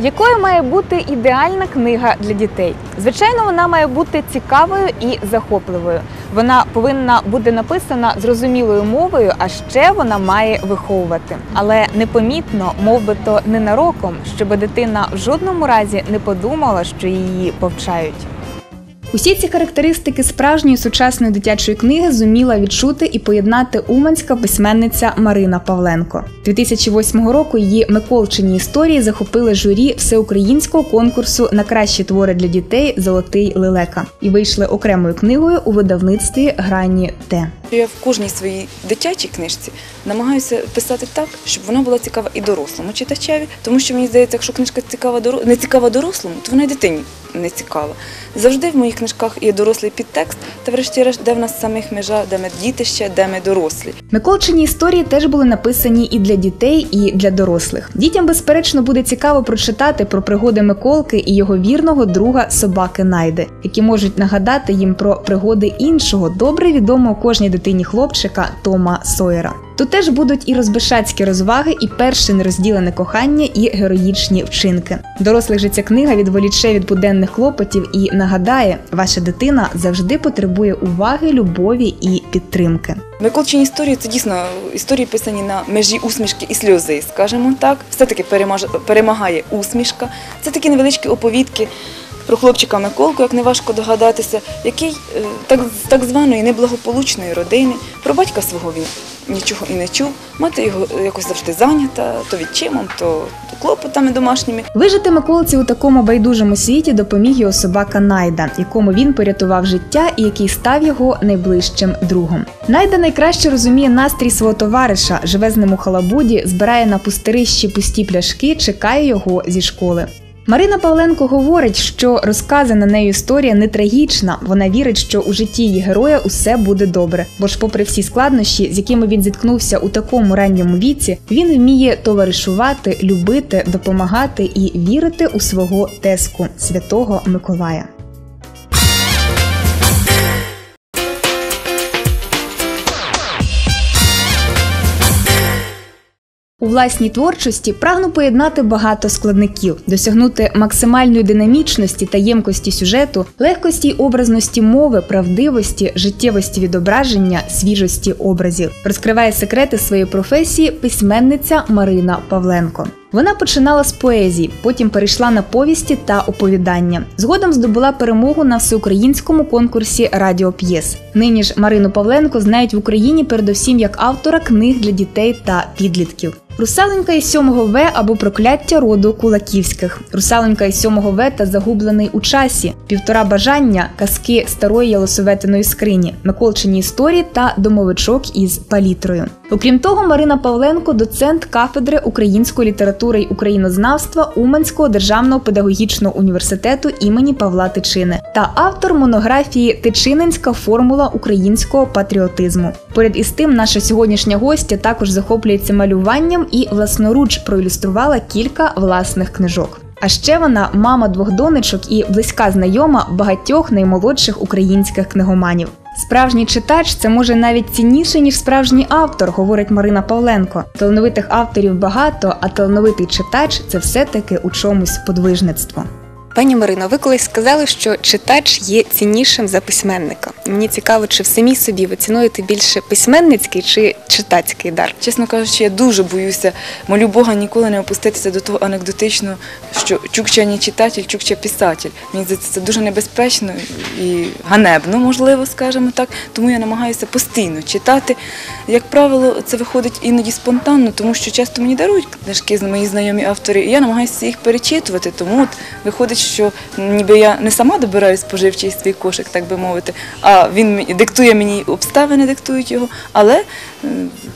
Якою має бути ідеальна книга для дітей? Звичайно, вона має бути цікавою і захопливою. Вона повинна бути написана зрозумілою мовою, а ще вона має виховувати. Але непомітно, мов би то ненароком, щоб дитина в жодному разі не подумала, що її повчають. Усі ці характеристики справжньої сучасної дитячої книги зуміла відчути і поєднати уманська письменниця Марина Павленко. 2008 року її Миколчині історії захопили журі всеукраїнського конкурсу на кращі твори для дітей Золотий лелека і вийшли окремою книгою у видавництві Грані Т. Я в кожній своїй дитячій книжці намагаюся писати так, щоб вона була цікава і дорослому читачеві, тому що мені здається, якщо книжка цікава не цікава дорослому, то вона й дитині не цікава. Завжди в моїх книжках є дорослий підтекст, та врешті-решт, де в нас самих межа, де ми діти ще, де ми дорослі. Миколчині історії теж були написані і для дітей, і для дорослих. Дітям, безперечно, буде цікаво прочитати про пригоди Миколки і його вірного друга собаки Найди, які можуть нагадати їм про пригоди іншого, добре відомого кожній дитині хлопчика Тома Сойера. Тут теж будуть і розбишацькі розваги, і перше нерозділене кохання, і героїчні вчинки. Дорослих же ця книга відволіче від буденних клопотів і нагадає, ваша дитина завжди потребує уваги, любові і підтримки. Миколчині історії це дійсно історії писані на межі усмішки і сльози, скажімо так. Все-таки перемагає усмішка. Це такі невеличкі оповідки про хлопчика Миколку, як не важко догадатися, який е, так, з так званої неблагополучної родини, про батька свого він нічого і не чув. Мати його якось завжди зайнята, то відчимом, то, клопотами домашніми. Вижити Миколці у такому байдужому світі допоміг його собака Найда, якому він порятував життя і який став його найближчим другом. Найда найкраще розуміє настрій свого товариша, живе з ним у халабуді, збирає на пустирищі пусті пляшки, чекає його зі школи. Марина Павленко говорить, що розказана нею історія не трагічна. Вона вірить, що у житті її героя усе буде добре. Бо ж, попри всі складнощі, з якими він зіткнувся у такому ранньому віці, він вміє товаришувати, любити, допомагати і вірити у свого теску святого Миколая. У власній творчості прагну поєднати багато складників, досягнути максимальної динамічності та ємкості сюжету, легкості й образності мови, правдивості, життєвості відображення, свіжості образів. Розкриває секрети своєї професії письменниця Марина Павленко. Вона починала з поезії, потім перейшла на повісті та оповідання. Згодом здобула перемогу на всеукраїнському конкурсі радіоп'єс. Нині ж Марину Павленко знають в Україні передусім як автора книг для дітей та підлітків. Русаленька із 7 В або прокляття роду кулаківських, Русаленька із 7 В та загублений у часі, півтора бажання, казки старої ялосоветиної скрині, Миколчині історії та домовичок із палітрою. Окрім того, Марина Павленко доцент кафедри української літератури й українознавства Уманського державного педагогічного університету імені Павла Тичини та автор монографії Тичининська формула українського патріотизму. Поряд із тим, наша сьогоднішня гостя також захоплюється малюванням і власноруч проілюструвала кілька власних книжок. А ще вона мама двох донечок і близька знайома багатьох наймолодших українських книгоманів. Справжній читач це може навіть цінніше, ніж справжній автор, говорить Марина Павленко. Талановитих авторів багато, а талановитий читач це все-таки у чомусь подвижництво. Пані Марино, ви колись сказали, що читач є ціннішим за письменника. Мені цікаво, чи в самій собі ви цінуєте більше письменницький чи читацький дар? Чесно кажучи, я дуже боюся, молю Бога ніколи не опуститися до того анекдотичного, що чукча не читатель, чукча писатель. Мені здається, це дуже небезпечно і ганебно, можливо, скажімо так. Тому я намагаюся постійно читати. Як правило, це виходить іноді спонтанно, тому що часто мені дарують книжки мої знайомі автори, і я намагаюся їх перечитувати. Тому от виходить, що ніби я не сама добираю споживчий свій кошик, так би мовити, а він диктує мені обставини, диктують його, але е,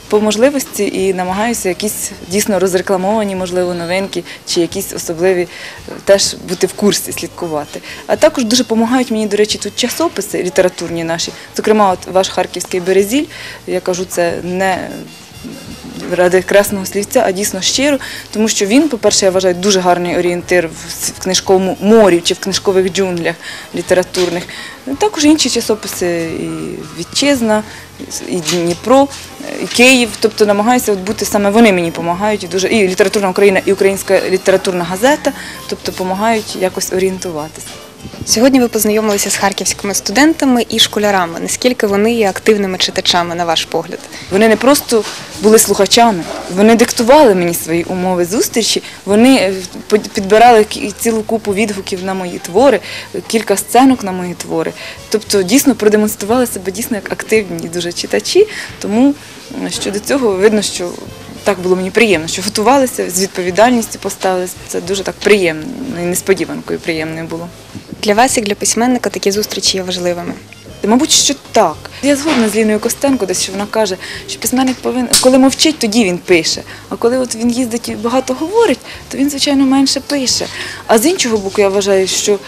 по можливості і намагаюся якісь дійсно розрекламовані, можливо, новинки чи якісь особливі е, теж бути в курсі, слідкувати. А також дуже допомагають мені, до речі, тут часописи літературні наші. Зокрема, от ваш харківський березіль, я кажу, це не ради красного слівця, а дійсно щиро, тому що він, по-перше, я вважаю, дуже гарний орієнтир в книжковому морі чи в книжкових джунглях літературних. Також інші часописи і Вітчизна, і Дніпро, і Київ. Тобто намагаюся бути саме вони мені допомагають. і Дуже і літературна Україна, і Українська літературна газета, тобто допомагають якось орієнтуватися. Сьогодні ви познайомилися з харківськими студентами і школярами. Наскільки вони є активними читачами, на ваш погляд? Вони не просто були слухачами, вони диктували мені свої умови зустрічі. Вони е, підбирали цілу купу відгуків на мої твори, кілька сценок на мої твори. Тобто дійсно продемонстрували себе дійсно як активні дуже читачі. Тому щодо цього видно, що так було мені приємно, що готувалися з відповідальністю поставилися. Це дуже так приємно і несподіванкою приємною було. Для вас, як для письменника, такі зустрічі є важливими. Мабуть, що так. Я згодна з Ліною Костенко, десь що вона каже, що письменник повинен, коли мовчить, тоді він пише. А коли от він їздить і багато говорить, то він, звичайно, менше пише. А з іншого боку, я вважаю, що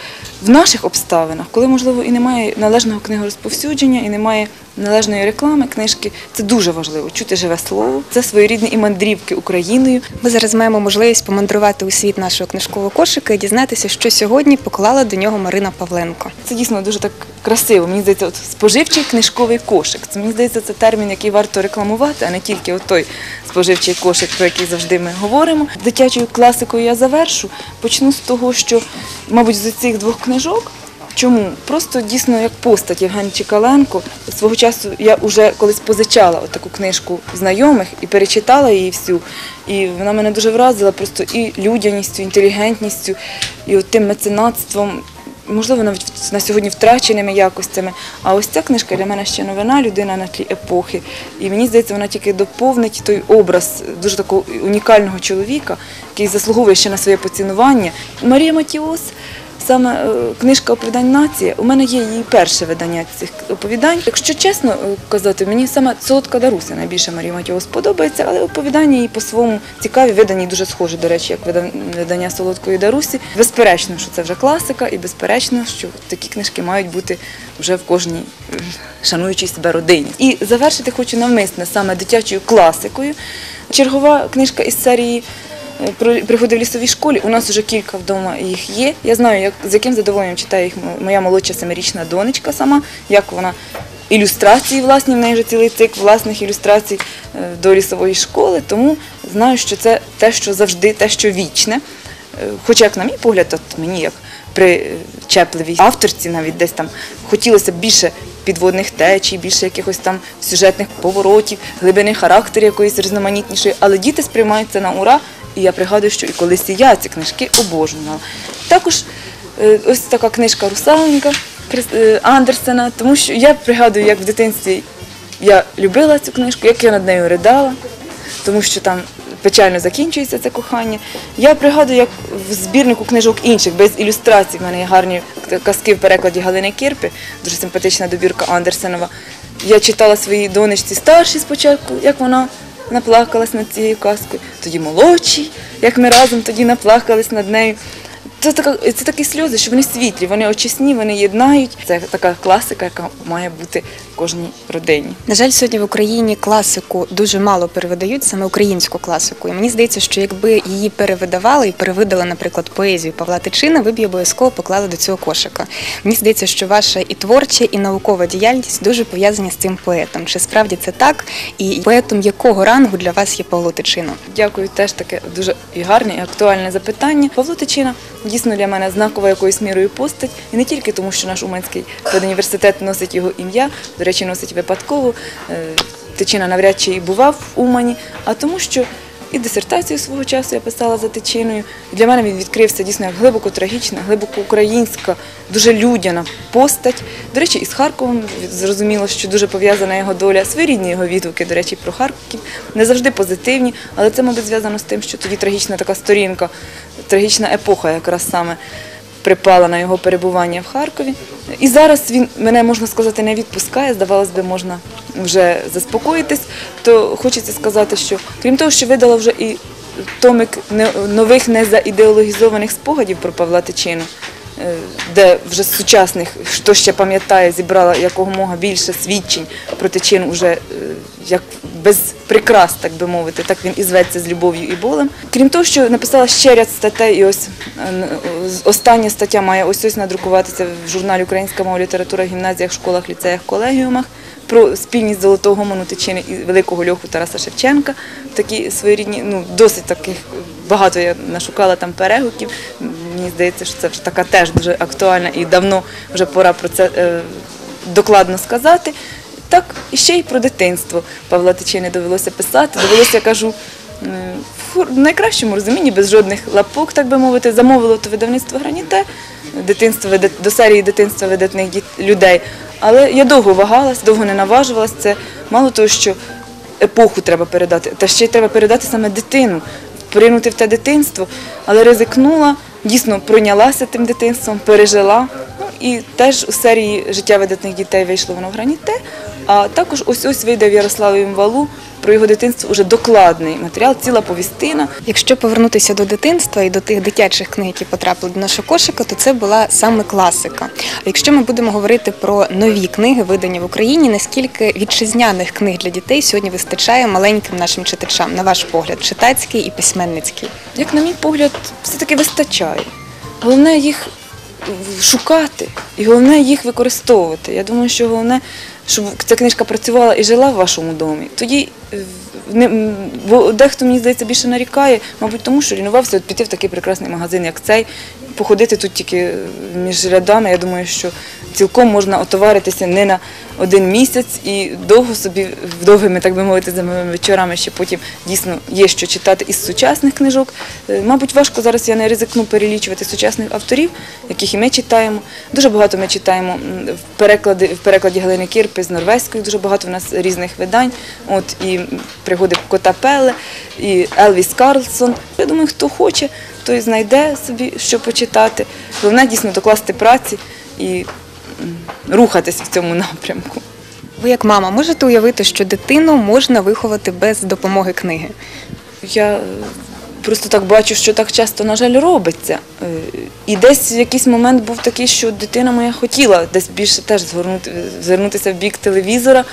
в наших обставинах, коли, можливо, і немає належного книгорозповсюдження, і немає належної реклами книжки, це дуже важливо. Чути живе слово. Це своєрідні і мандрівки Україною. Ми зараз маємо можливість помандрувати у світ нашого книжкового кошика і дізнатися, що сьогодні поклала до нього Марина Павленко. Це дійсно дуже так красиво. Мені здається, от споживчий книжковий кошик. Це мені здається, це термін, який варто рекламувати, а не тільки той споживчий кошик, про який завжди ми говоримо. Дитячою класикою я завершу. Почну з того, що, мабуть, з цих двох книжок. Чому? Просто дійсно як постать Євген Чекаленко. Свого часу я вже колись позичала таку книжку знайомих і перечитала її всю. І вона мене дуже вразила просто і людяністю, інтелігентністю, і от тим меценатством можливо, навіть на сьогодні втраченими якостями. А ось ця книжка для мене ще новина, людина на тлі епохи. І мені здається, вона тільки доповнить той образ дуже такого унікального чоловіка, який заслуговує ще на своє поцінування. Марія Матіос. Саме е, книжка оповідань нація. У мене є її перше видання цих оповідань. Якщо чесно е, казати, мені саме солодка Даруся найбільше Марії Матіос подобається, але оповідання її по-своєму цікаві, видані дуже схожі, до речі, як вида- видання солодкої Дарусі. Безперечно, що це вже класика, і безперечно, що такі книжки мають бути вже в кожній е, шануючій себе родині. І завершити хочу навмисне саме дитячою класикою. Чергова книжка із серії пригоди в лісовій школі. У нас вже кілька вдома їх є. Я знаю, як, з яким задоволенням читає їх моя молодша семирічна донечка сама, як вона ілюстрації власні, в неї вже цілий цикл власних ілюстрацій е, до лісової школи. Тому знаю, що це те, що завжди, те, що вічне. Е, Хоча, як на мій погляд, от мені як причепливій авторці навіть десь там хотілося б більше підводних течій, більше якихось там сюжетних поворотів, глибини характеру якоїсь різноманітнішої, але діти сприймають це на ура, і я пригадую, що і колись і я ці книжки обожнювала. Також е, ось така книжка Русаленька е, Андерсена, тому що я пригадую, як в дитинстві я любила цю книжку, як я над нею ридала, тому що там печально закінчується це кохання. Я пригадую, як в збірнику книжок інших, без ілюстрацій, в мене є гарні казки в перекладі Галини Кірпи, дуже симпатична добірка Андерсенова. Я читала своїй донечці старшій спочатку, як вона наплакалась над цією казкою, тоді молодші, як ми разом тоді наплакались над нею. Це така це такі сльози, що вони світлі, вони очисні, вони єднають. Це така класика, яка має бути в кожній родині. На жаль, сьогодні в Україні класику дуже мало перевидають, саме українську класику. І мені здається, що якби її перевидавали і перевидали, наприклад, поезію Павла Тичина, ви б її обов'язково поклали до цього кошика. Мені здається, що ваша і творча, і наукова діяльність дуже пов'язані з цим поетом. Чи справді це так? І поетом якого рангу для вас є Павло Тичино? Дякую, теж таке дуже і гарне, і актуальне запитання. Павло Тичина дійсно для мене знакова якоюсь мірою постать, і не тільки тому, що наш Уманський педуніверситет носить його ім'я, до речі, носить випадково. Е, Тичина навряд чи і бував в Умані, а тому, що і дисертацію свого часу я писала за тичиною. Для мене він відкрився дійсно як глибоко трагічна, глибоко українська, дуже людяна постать. До речі, із Харковом зрозуміло, що дуже пов'язана його доля. Своєрідні його відгуки, до речі, про Харків не завжди позитивні, але це, мабуть, зв'язано з тим, що тоді трагічна така сторінка, трагічна епоха якраз саме припала на його перебування в Харкові. І зараз він мене можна сказати не відпускає. Здавалось би, можна вже заспокоїтись. То хочеться сказати, що крім того, що видала вже і томик нових незаідеологізованих спогадів про Павла Тичину. Е, де вже сучасних, хто ще пам'ятає, зібрала якомога більше свідчень про Тичину вже е, як без прикрас, так би мовити, так він і зветься з любов'ю і болем. Крім того, що написала ще ряд статей, і ось е, остання стаття має ось ось надрукуватися в журналі Українська мова література гімназіях, школах, ліцеях, колегіумах про спільність золотого гомону Тичини і великого льоху Тараса Шевченка. Такі своєрідні, ну досить таких багато я нашукала там перегуків. Мені здається, що це вже така теж дуже актуальна і давно вже пора про це е, докладно сказати. Так, і ще й про дитинство Павла Тичини довелося писати. Довелося, я кажу, в найкращому розумінні, без жодних лапок, так би мовити, замовило то видавництво граніте, дитинство до серії дитинства видатних людей. Але я довго вагалась, довго не наважувалась. Це мало того, що епоху треба передати, та ще й треба передати саме дитину, поринути в те дитинство, але ризикнула, дійсно пройнялася тим дитинством, пережила. Ну і теж у серії життя видатних дітей вийшло воно в граніте. А також ось ось вийде в Ярославовім валу про його дитинство уже докладний матеріал, ціла повістина. Якщо повернутися до дитинства і до тих дитячих книг, які потрапили до нашого кошика, то це була саме класика. А якщо ми будемо говорити про нові книги, видані в Україні, наскільки вітчизняних книг для дітей сьогодні вистачає маленьким нашим читачам, на ваш погляд, читацький і письменницький? як на мій погляд, все-таки вистачає. Головне їх шукати і головне їх використовувати. Я думаю, що головне, щоб ця книжка працювала і жила в вашому домі. Тоді е, не, бо дехто, мені здається, більше нарікає, мабуть, тому що лінувався от піти в такий прекрасний магазин, як цей, походити тут тільки між рядами. Я думаю, що цілком можна отоваритися не на один місяць і довго собі, довгими, так би мовити, зимовими вечорами ще потім дійсно є що читати із сучасних книжок. Е, Мабуть, важко зараз я не ризикну перелічувати сучасних авторів, яких і ми читаємо. Дуже багато ми читаємо в перекладі, в перекладі Галини Кірпи з норвезької, дуже багато в нас різних видань. От і пригоди кота Пеле, і Елвіс Карлсон. Я думаю, хто хоче, той знайде собі що почитати. Головне дійсно докласти праці і м, рухатись в цьому напрямку. Ви як мама можете уявити, що дитину можна виховати без допомоги книги? Я е, просто так бачу, що так часто, на жаль, робиться. Е, І десь в якийсь момент був такий, що дитина моя хотіла десь більше теж звернутися в бік телевізора.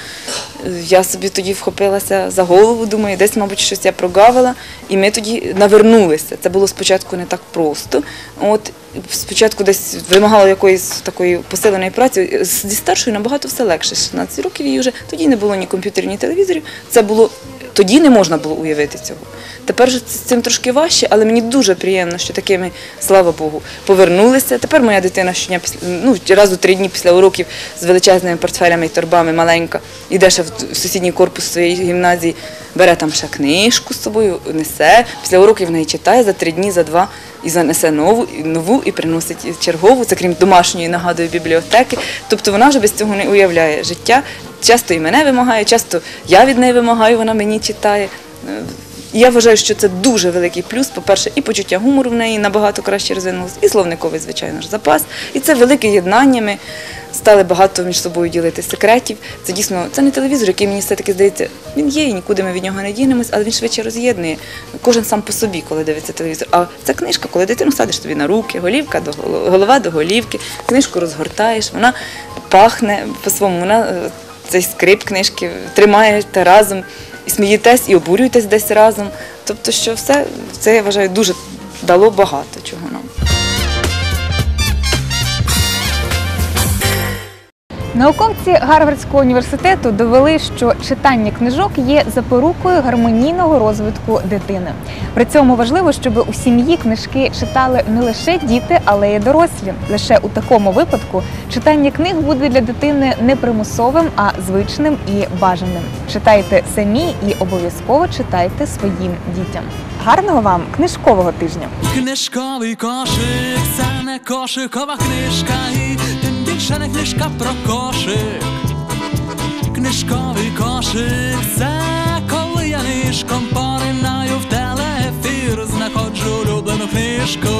Е, Я собі тоді вхопилася за голову, думаю, десь, мабуть, щось я прогавила, і ми тоді навернулися. Це було спочатку не так просто. От спочатку десь вимагало якоїсь такої посиленої праці. Зі старшою набагато все легше. 16 років їй вже тоді не було ні комп'ютерів, ні телевізорів. Це було тоді не можна було уявити цього. Тепер з цим трошки важче, але мені дуже приємно, що такими, слава Богу, повернулися. Тепер моя дитина щодня ну раз у три дні після уроків з величезними портфелями і торбами маленька, іде ще в сусідній корпус своєї гімназії, бере там ще книжку з собою, несе. Після уроків вона її читає за три дні, за два і занесе нову, і нову і приносить чергову. Це крім домашньої, нагадую, бібліотеки. Тобто вона вже без цього не уявляє життя. Часто і мене вимагає, часто я від неї вимагаю, вона мені читає. Я вважаю, що це дуже великий плюс. По-перше, і почуття гумору в неї набагато краще розвинулося, і словниковий, звичайно ж, запас. І це велике єднання. Ми стали багато між собою ділити секретів. Це дійсно це не телевізор, який мені все-таки здається, він є, і нікуди ми від нього не дінемось, але він швидше роз'єднує. Кожен сам по собі, коли дивиться телевізор. А це книжка, коли дитину садиш тобі на руки, голівка до голова до голівки, книжку розгортаєш, вона пахне по-своєму. Вона е, цей скрип книжки тримаєте разом і смієтесь, і обурюєтесь десь разом. Тобто, що все це я вважаю дуже дало багато чого нам. Науковці Гарвардського університету довели, що читання книжок є запорукою гармонійного розвитку дитини. При цьому важливо, щоб у сім'ї книжки читали не лише діти, але й дорослі. Лише у такому випадку читання книг буде для дитини не примусовим, а звичним і бажаним. Читайте самі і обов'язково читайте своїм дітям. Гарного вам книжкового тижня! Книжковий кошик, це не кошикова книжка, і ще не книжка про кошик, книжковий кошик, це коли я нишком поринаю в телеефір, знаходжу улюблену книжку.